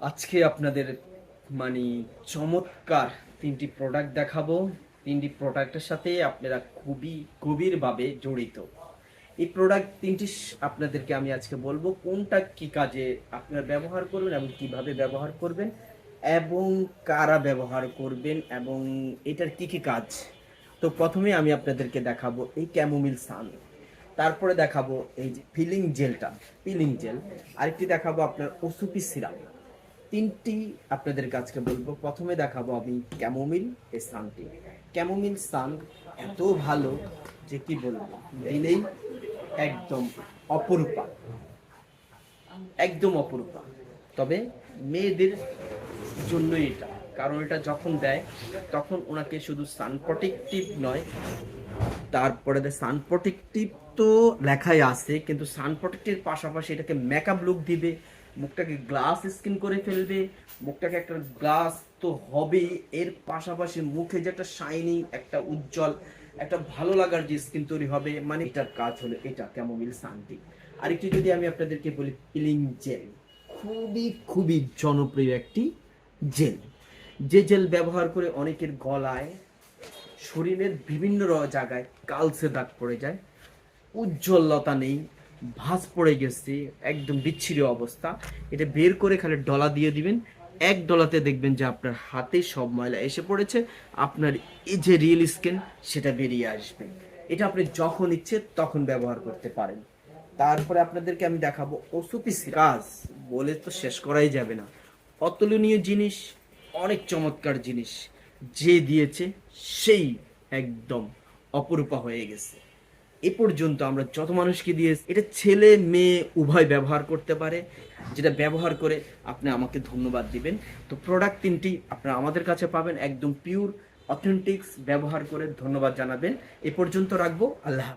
আজকে আপনাদের মানে চমৎকার তিনটি প্রোডাক্ট দেখাবো। তিনটি প্রোডাক্টের সাথে আপনারা খুবই গভীরভাবে জড়িত। এই প্রোডাক্ট তিনটি আপনাদেরকে আমি আজকে বলব কোনটা কি কাজে আপনারা ব্যবহার করবেন এবং কীভাবে ব্যবহার করবেন এবং কারা ব্যবহার করবেন এবং এটার কি কি কাজ। তো প্রথমে আমি আপনাদেরকে দেখাবো এই ক্যামোমিল সান তারপরে দেখাবো এই যে ফিলিং জেলটা ফিলিং জেল আরেকটি দেখাবো আপনার ওসুপি সিরাপ তিনটি আপনাদের কাছকে বলব। প্রথমে দেখাবো আমি ক্যামোমিল এই সানটি ক্যামোমিল সান এত ভালো যে কি বলব, দিলেই একদম অপরূপা। একদম অপরূপা। তবে মেয়েদের জন্যই এটা, কারণ এটা যখন দেয়, তখন ওনাকে শুধু সান প্রোটেক্টিভ নয়, তারপরে সান প্রোটেক্টিভ তো লেখাই আছে, কিন্তু সান পাশাপাশি এটাকে মেকআপ লুক দিবে মুখটাকে গ্লাস স্কিন করে ফেলবে, মুখটাকে একটা গ্লাস তো হবেই, এর পাশাপাশি মুখে যে একটা শাইনিং একটা উজ্জ্বল, একটা ভালো লাগার যে স্কিন তৈরি হবে মানে এটার কাজ হলো এটা ক্যামোমিল সানটি আরেকটি যদি আমি আপনাদেরকে বলি পিলিং জেল খুবই খুবই জনপ্রিয় একটি জেল যে জেল ব্যবহার করে অনেকের গলায়, শরীরের বিভিন্ন জায়গায় কালসে দাগ পড়ে যায়, উজ্জ্বলতা নেই ভাঁজ পড়ে গেছে, একদম বিচ্ছিরি অবস্থা। এটা বের করে খালি ডলা দিয়ে দিবেন। এক ডলাতে দেখবেন যে আপনার হাতে সব ময়লা এসে পড়েছে। আপনার এই যে রিয়েল স্কিন সেটা বেরিয়ে আসবে। এটা আপনি যখন ইচ্ছে তখন ব্যবহার করতে পারেন। তারপরে আপনাদেরকে আমি দেখাবো ওসুপি কাজ, বলে তো শেষ করাই যাবে না। অতুলনীয় জিনিস, অনেক চমৎকার জিনিস। যে দিয়েছে, সেই একদম অপরূপা হয়ে গেছে। এ পর্যন্ত আমরা যত মানুষকে দিয়ে এটা ছেলে মেয়ে উভয় ব্যবহার করতে পারে, যেটা ব্যবহার করে আপনি আমাকে ধন্যবাদ দিবেন তো প্রোডাক্ট তিনটি আপনারা আমাদের কাছে পাবেন, একদম পিওর অথেন্টিক্স ব্যবহার করে ধন্যবাদ জানাবেন এ পর্যন্ত রাখব, আল্লাহ।